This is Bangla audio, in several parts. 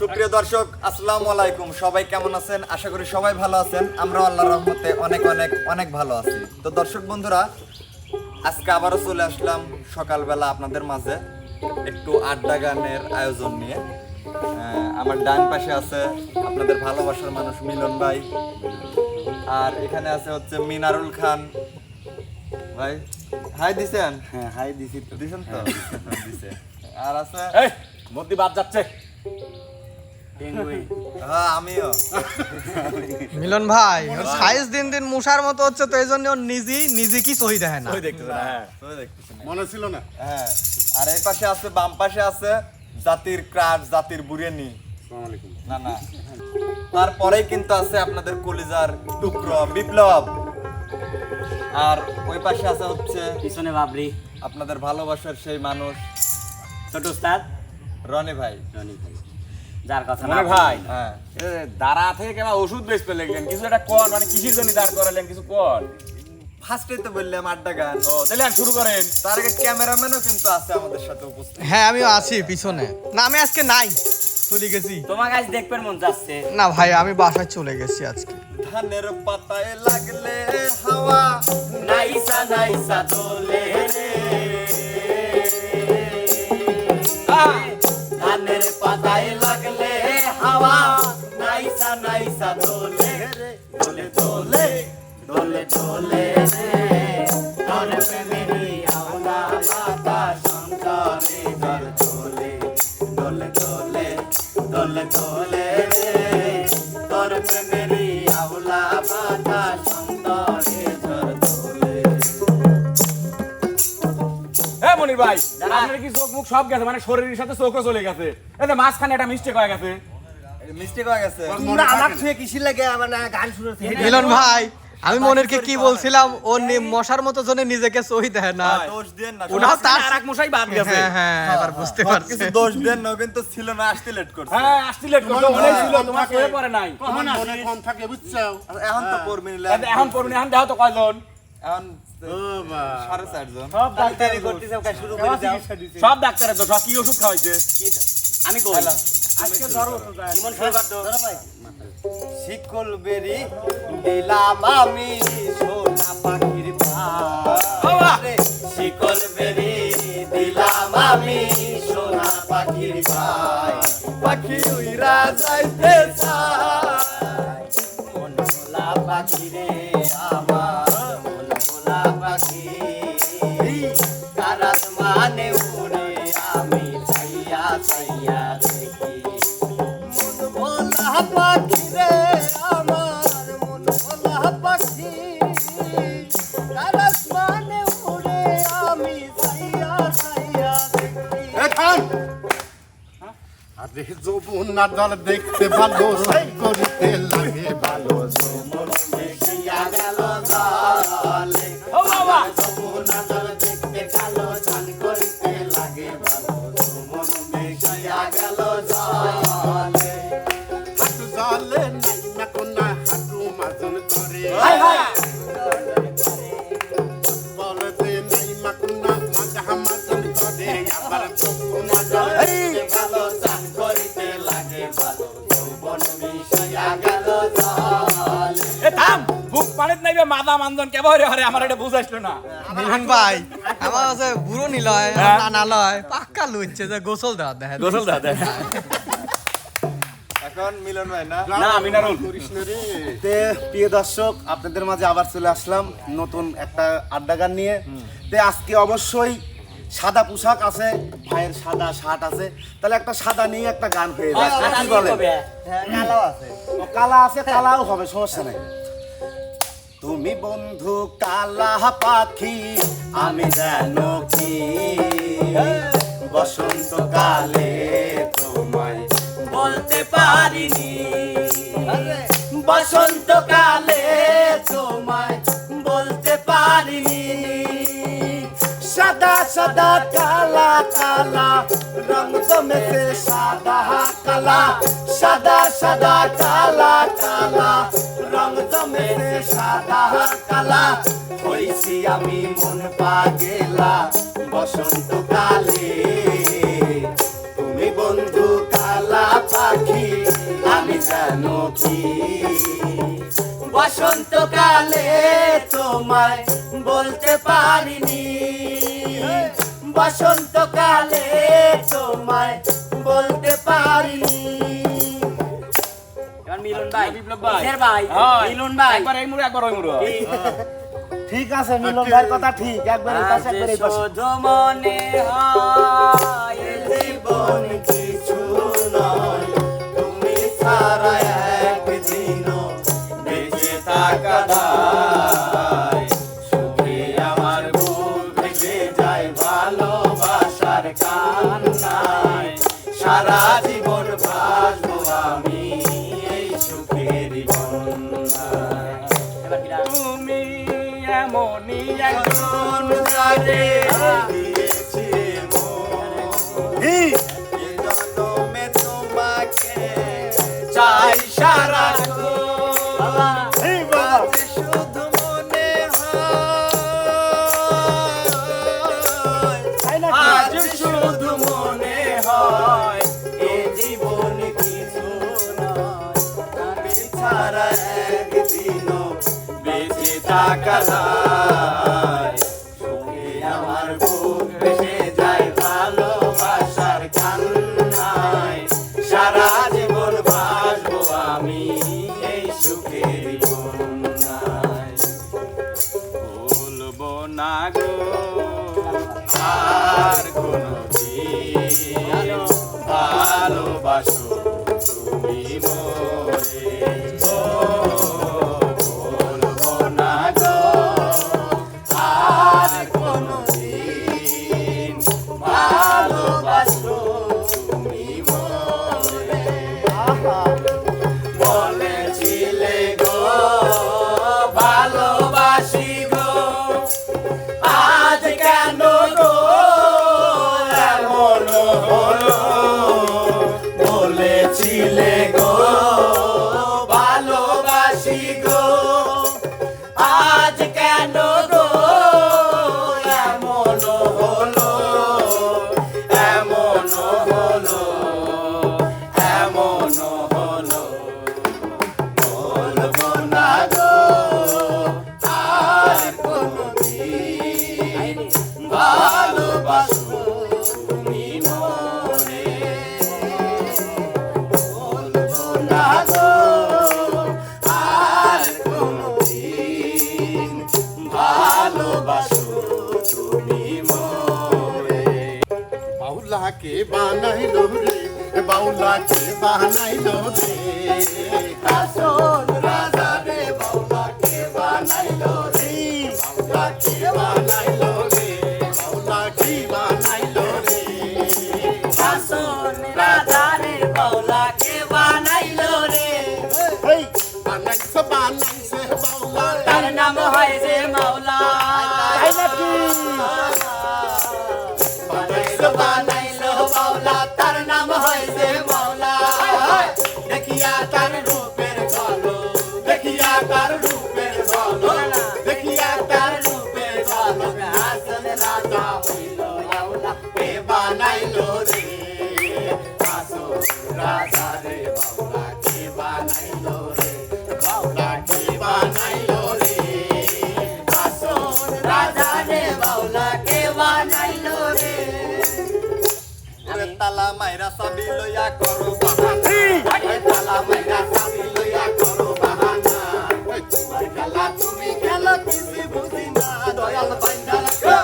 সুপ্রিয় দর্শক আসসালামু আলাইকুম। সবাই কেমন আছেন? আশা করি সবাই ভালো আছেন। আমরা আল্লাহর রহমতে অনেক অনেক অনেক ভালো আছি। তো দর্শক বন্ধুরা আজকে আবারও চলে আসলাম সকালবেলা আপনাদের মাঝে একটু আড্ডা গানের আয়োজন নিয়ে। আহ, আমার ডান পাশে আছে আপনাদের ভালোবাসার মানুষ মিলন ভাই। আর এখানে আছে হচ্ছে মিনারুল খান। ভাই হাই দিছেন? হ্যাঁ হাই দিছি তো। দিছেন তো? দিছে আর আছে এই মধ্যে বাদ যাচ্ছে। হ্যাঁ মিলন ভাই ওর সাইজ দিন দিন মুশার মতো হচ্ছে তো এই জন্য ওর নিজেই নিজে কি সহি দেখে না। ওই দেখতেছে না হ্যাঁ। না। মনে ছিল না। হ্যাঁ আর এই পাশে আছে বাম পাশে আছে জাতির ক্রাশ জাতির বুড়েনি। না না। তারপরেই কিন্তু আছে আপনাদের কলিজার টুকরো বিপ্লব। আর ওই পাশে আছে হচ্ছে পিছনে বাবরি। আপনাদের ভালোবাসার সেই মানুষ। ছোট উস্তাদ। রনি ভাই। রনি ভাই। যার কথা মনে না ভাই। হ্যাঁ। দাঁড়া থেকে কেবা ওষুধ বেচতে লাগলেন কিছু একটা কন মানে কিসের জন্য দাঁড় করালেন কিছু কন ফার্স্টে তো বললাম আড্ডা গান। ও তাহলে শুরু করেন। তার আগে ক্যামেরাম্যানও কিন্তু আছে আমাদের সাথে উপস্থিত। হ্যাঁ আমিও আছি পিছনে। না আমি আজকে নাই চলে গেছি। তোমাকে আজ দেখবেন মন যাচ্ছে। না ভাই আমি বাসায় চলে গেছি আজকে। ধানের পাতায় লাগলে হাওয়া। নাইসা নাইসা দোলে রে। দোলে রে তোর প্রেমেরই আওলা বাতাস অন্তরে ঘর দোলে দোলে দোলে দোলে দোলে রে তোর প্রেমেরই আওলা বাতাস অন্তরে ঘর দোলে হ্যাঁ মনির ভাই আপনার কি চোখ মুখ সব গেছে? মানে শরীরের সাথে চোখও চলে গেছে। এতে মাঝখানে একটা মিস্টেক হয়ে গেছে। মিস্টেক হয়ে গেছে। আমার ছুঁয়ে কিসি লাগে? মানে গান শুরু মিলন ভাই আমি মনেরকে কি বলছিলাম? ও নি- মশার মতো জনে নিজেকে সহি দেখে না। দোষ দেন না। তার এক মশাই বাদ গেছে। হ্যাঁ হ্যাঁ এবার বুঝতে পারছি। কিছু দোষ দেন না ও কিন্তু ছিল না আসতে লেট করছে। হ্যাঁ আসতে লেট করছ অনেক ছিল তোমার হয়ে পড়ে নাই। কখন মনে কম থাকে বুঝছ এখন তো পড়বে নিলে এখন এখন দেখো তো কয়জন? এখন ও সাড়ে চারজন। সব ডাক্তারি করতেছে শুরু করে দাও। সব ডাক্তারের তো কি ওষুধ খাওয়াইছে? আমি কই? আজকে ধরো ইমন শুরু কর ধরো ভাই। শিকল বেরি দিলাম আমি সোনা পাখির ভাই শিকল বেরি দিলাম আমি সোনা পাখির ভাই পাখি উইরা যাইতে চায়। মন ভোলা পাখি রে আমার মন ভোলা পাখি। কারাত মানে উড়ে আমি চাইয়া চাইয়া দেখি। মন ভোলা আরে যৌবনা দল দেখতে ভালো সাই কেবা হরে হরে আমার এটা বুঝাইছিল না। মিলন ভাই আমার কাছে বুড়ো নিলয় হ্যাঁ। নানা লয় পাক্কা লুচ্ছে যে গোসল দেওয়া দেখে গোসল এখন মিলন ভাই না? মিনারুল। তে প্রিয় দর্শক আপনাদের মাঝে আবার চলে আসলাম নতুন একটা আড্ডা গান নিয়ে। তে আজকে অবশ্যই সাদা পোশাক আছে ভাইয়ের সাদা শার্ট আছে। তাহলে একটা সাদা নিয়ে একটা গান হয়ে যায়। কি বলেন হ্যাঁ কালো আছে। কালা আছে কালাও হবে সমস্যা নাই। তুমি বন্ধু, কালা পাখি, আমি জানো কি? বসন্ত কালে তোমায় বলতে পারিনি। বসন্তকালে তোমায় বলতে পারিনি। সাদা সাদা, কালা কালা, রং তো মেশে সাদা, কালা। সাদা সাদা, কালা কালা কালা হইছি আমি মন পাগেলা বসন্ত কালে তুমি বন্ধু কালা পাখি জানো কি? বসন্তকালে তোমায় বলতে পারিনি। বসন্তকালে বিপ্লব ভাই। ভাই। মিলন ভাই। একবার এই মুড়ো একবার ওই মুড়ো। ঠিক আছে মিলন ভাইয়ের কথা ঠিক। একবার এই পাশে আজ একবার এই পাশে। শুধু মনে হয় জীবন কিছু নয়। তুমি ছাড়া একদিনও বেঁচে থাকা সারা শুধু মনে? আজ শুধু মনে হয় এ জীবন কিছু নয়। ছাড়া একদিনও বেঁচে থাকা Shigo. বানাইলো রে বাউলাকে বানাইলো রে। আসল রাজা রে বাউলাকে বানাইলো রে। বাউলাকে বানাইলো রে বাউলাকে লইয়া করো বাহানা। তালা মাইরা সাবি লইয়া করো বাহানা। তোমার খেলা তুমি খেলো কিছু বুঝি না। দয়াল বান্দা রাখো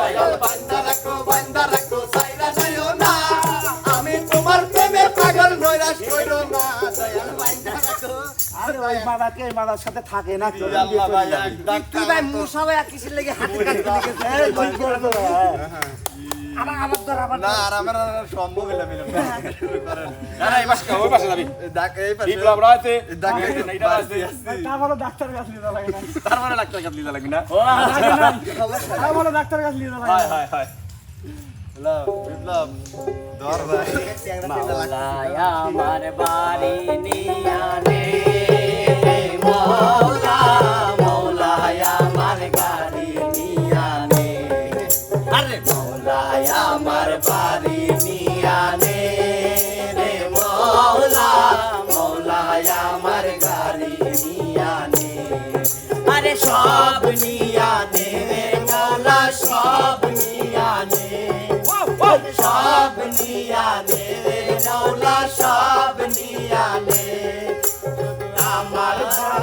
দয়াল বান্দা রাখো বান্দা রাখো সাইরা যাইও না। আমি তোমার প্রেমে পাগল নৈরাশ কইরো না। দয়াল বান্দা রাখো। আরে ওই মাদাকে এই মাদার সাথে থাকে না তুই ভাই মুসা ভাই কিসের লেগে হাতে ঠিক করে তো আমার আমার ধর না আর আমার সম্ভব মিলন করেন না না এই পাশে ওই পাশে যাবি। এই ডাক এই পাশে। বিপ্লব রয়েছে এই ডাক আছে। তারপরে ডাক্তার কাছে নিয়ে যাওয়া লাগে না। তারপরে ডাক্তার কাছে নিতে লাগবি না? তারপরে ডাক্তার কাছে নিয়ে লাগে হয় না হয়। হয় বিপ্লব ধর ভাই। আমার বাড়ি মৌলায়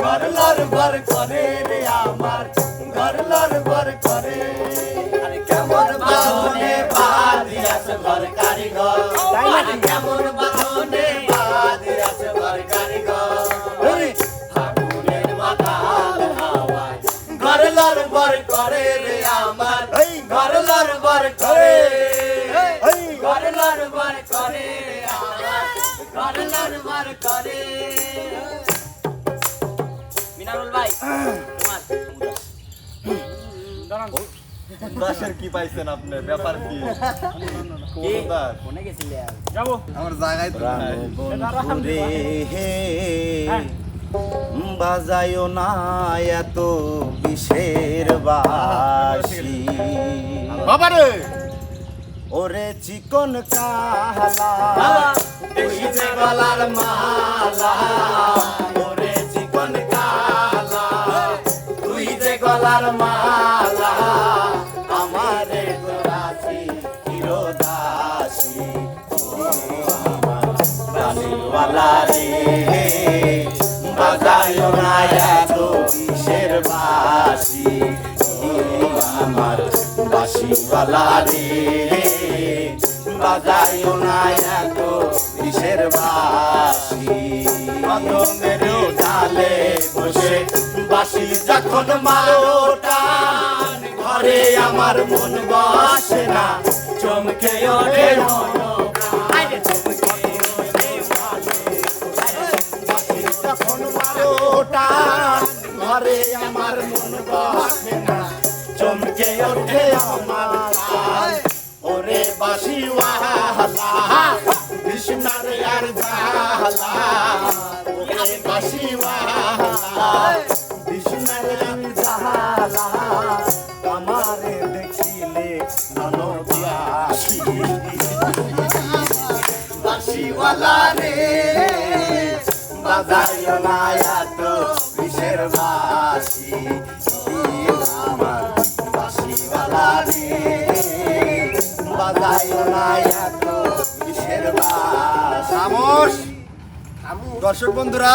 ঘর লর বর করে রে আমার ঘর লর বর করে কেমন বাঁধনে বাদি আছে ঘর কারিগর। কেমন বাঁধনে বাদি আছে ঘর কারিগর। ফাগুনের মাথাল হাওয়ায় ঘর লর করে রে আমার ঘর লর বর করে ঘর লর বর করে আমার ঘর লর করে। মিনারুল ভাই তোমার। দাসের কি পাইছেন আপনি? ব্যাপার কি? কোন দাস? ফোনে গেছিলে যাব। আমার জায়গায় তো রে হে। বাজায়ও না এত বিষের বাসি। বাবারে ওরে চিকন কাহলা গলার মালা। বাজায় না এত কিসের বাসি আমার বাসিওয়ালা রে। বাজায় না এত কিসের বাসি ডালে বসে বাসি যখন মারো টান, ঘরে আমার মন বসে না। চমকে ওঠে দর্শক বন্ধুরা,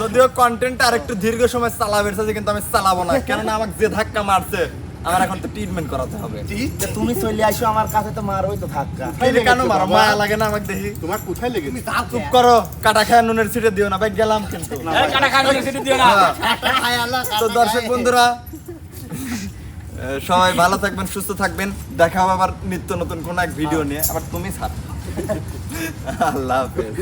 যদিও কন্টেন্ট আর একটু দীর্ঘ সময় চালাবে কিন্তু আমি চালাবো না। কেননা আমাকে যে ধাক্কা মারছে। আমার এখন তো ট্রিটমেন্ট করাতে হবে। যে তুমি চলে আসো আমার কাছে তো মারোই তো ধাক্কা। কেন মারো মায়া লাগে না আমাকে দেখি? তোমার কোথায় লেগেছে? চুপ করো কাটা খায় নুনের ছিটে দিও না ভাই গেলাম কিন্তু। এই কাটা খান সেটি দিও না। তো দর্শক বন্ধুরা সবাই ভালো থাকবেন সুস্থ থাকবেন। দেখা হবে আবার নিত্য নতুন কোন এক ভিডিও নিয়ে। আবার তুমি ছাড়। আল্লাহ হাফেজ।